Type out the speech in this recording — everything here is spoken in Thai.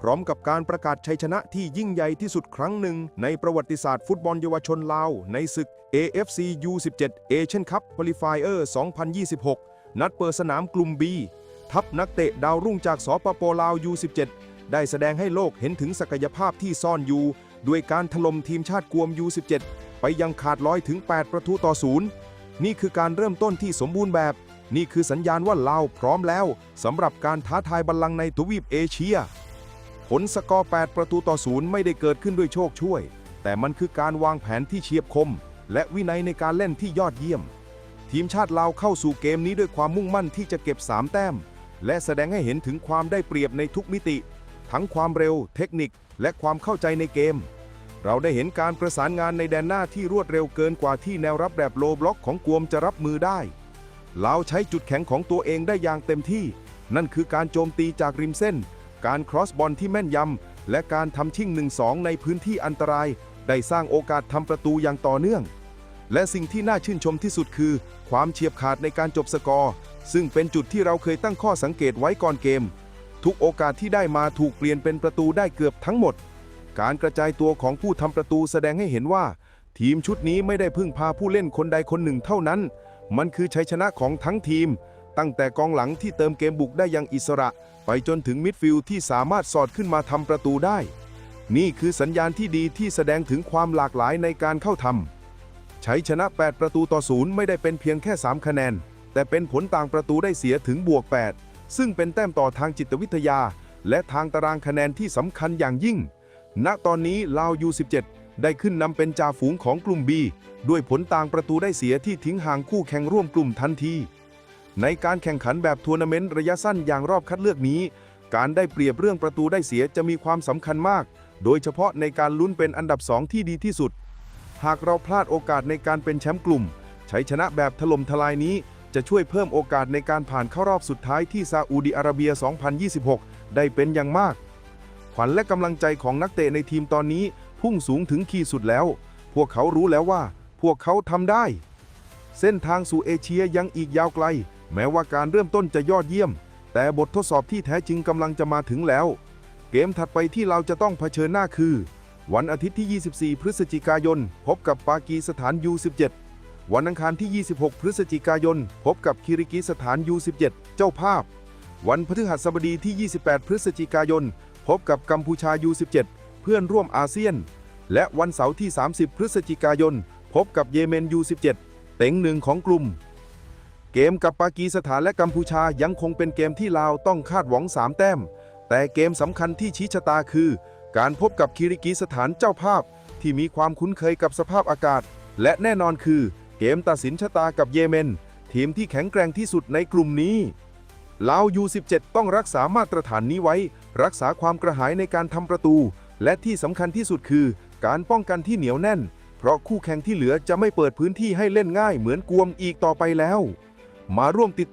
พร้อมกับการประกาศชัยชนะที่ยิ่งใหญ่ที่สุดครั้งหนึ่ง ในประวัติศาสตร์ฟุตบอลเยาวชนลาว ในศึก AFC U17 Asian Cup Qualifier 2026 นัดเปิดสนามกลุ่ม B ทัพนักเตะดาวรุ่งจากสปปลาว U17 ได้แสดงให้โลกเห็นถึงศักยภาพที่ซ่อนอยู่ ด้วยการถล่มทีมชาติกวม U17 ไปยังขาดลอยถึง 8 ประตูต่อศูนย์นี่คือการเริ่มต้นที่สมบูรณ์แบบ นี่คือสัญญาณว่าลาวพร้อมแล้วสำหรับการท้าทายบัลลังก์ในทวีปเอเชีย ลสกอร์ 8 ประตูต่อศูนย์ไม่ได้เกิดขึ้นด้วยโชคช่วย แต่มันคือการวางแผนที่เฉียบคม และวินัยในการเล่นที่ยอดเยี่ยม ทีมชาติลาวเข้าสู่เกมนี้ด้วยความมุ่งมั่นที่จะเก็บ 3 แต้ม และแสดงให้เห็นถึงความได้เปรียบในทุกมิติ ทั้งความเร็ว เทคนิค และความเข้าใจในเกม เราได้เห็นการประสานงานในแดนหน้าที่รวดเร็วเกินกว่าที่แนวรับแบบโลบล็อกของกวมจะรับมือได้ลาวใช้จุดแข็งของตัวเองได้อย่างเต็มที่ นั่นคือการโจมตีจากริมเส้น การครอสบอลที่แม่นยำ และการทำชิ่ง 1-2 ในพื้นที่อันตราย ได้สร้างโอกาสทำประตูอย่างต่อเนื่อง และสิ่งที่น่าชื่นชมที่สุดคือ ความเฉียบขาดในการจบสกอร์ ซึ่งเป็นจุดที่เราเคยตั้งข้อสังเกตไว้ก่อนเกม ทุกโอกาสที่ได้มาถูกเปลี่ยนเป็นประตูได้เกือบทั้งหมด การกระจายตัวของผู้ทำประตูแสดงให้เห็นว่า ทีมชุดนี้ไม่ได้พึ่งพาผู้เล่นคนใดคนหนึ่งเท่านั้น มันคือชัยชนะของทั้งทีม ตั้งแต่กองหลังที่เติมเกมบุกได้อย่างอิสระ ไปจนถึงมิดฟิลด์ที่สามารถสอดขึ้นมาทำประตูได้ นี่คือสัญญาณที่ดีที่แสดงถึงความหลากหลายในการเข้าทำใชัยชนะ 8 ประตูต่อศูนย์ไม่ได้เป็นเพียงแค่ 3 คะแนน แต่เป็นผลต่างประตูได้เสียถึงบวก 8 ซึ่งเป็นแต้มต่อทางจิตวิทยา และทางตารางคะแนนที่สำคัญอย่างยิ่ง ณตอนนี้ลาว U17 ได้ขึ้นนำเป็นจ่าฝูงของกลุ่ม B ด้วยผลต่างประตูได้เสียที่ทิ้งห่างคู่แข่งร่วมกลุ่มทันที ในการแข่งขันแบบทัวร์นาเมนต์ระยะสั้นอย่างรอบคัดเลือกนี้ การได้เปรียบเรื่องประตูได้เสียจะมีความสำคัญมาก โดยเฉพาะในการลุ้นเป็นอันดับ 2 ที่ดีที่สุด หากเราพลาดโอกาสในการเป็นแชมป์กลุ่มชัยชนะแบบถล่มทลายนี้ จะช่วยเพิ่มโอกาสในการผ่านเข้ารอบสุดท้ายที่ซาอุดิอาระเบีย 2026 ได้เป็นอย่างมาก ขวัญและกำลังใจของนักเตะในทีมตอนนี้พุ่งสูงถึงขีดสุดแล้ว พวกเขารู้แล้วว่า พวกเขาทำได้ เส้นทางสู่เอเชียยังอีกยาวไกล แม้ว่าการเริ่มต้นจะยอดเยี่ยม แต่บททดสอบที่แท้จริงกำลังจะมาถึงแล้ว เกมถัดไปที่เราจะต้องเผชิญหน้าคือ วันอาทิตย์ที่ 24 พฤศจิกายน พบกับปากีสถาน U17 วันอังคารที่ 26 พฤศจิกายน พบกับคิริกิสถาน U17 เจ้าภาพ วันพฤหัสบดีที่ 28 พฤศจิกายน พบกับกัมพูชา U17 เพื่อนร่วมอาเซียน และวันเสาร์ที่ 30 พฤศจิกายน พบกับเยเมน U17 เต็งหนึ่งของกลุ่ม เกมกับปากีสถานและกัมพูชายังคงเป็นเกมที่ลาวต้องคาดหวัง 3 แต้ม แต่เกมสำคัญที่ชี้ชะตาคือ การพบกับคิริกิสถานเจ้าภาพ ที่มีความคุ้นเคยกับสภาพอากาศ และแน่นอนคือ เกมตัดสินชะตากับเยเมน ทีมที่แข็งแกร่งที่สุดในกลุ่มนี้ลาว U17 ต้องรักษามาตรฐานนี้ไว้ รักษาความกระหายในการทำประตู และที่สำคัญที่สุดคือ การป้องกันที่เหนียวแน่น เพราะคู่แข่งที่เหลือจะไม่เปิดพื้นที่ให้เล่นง่ายเหมือนกวมอีกต่อไปแล้ว มาร่วมติดตาม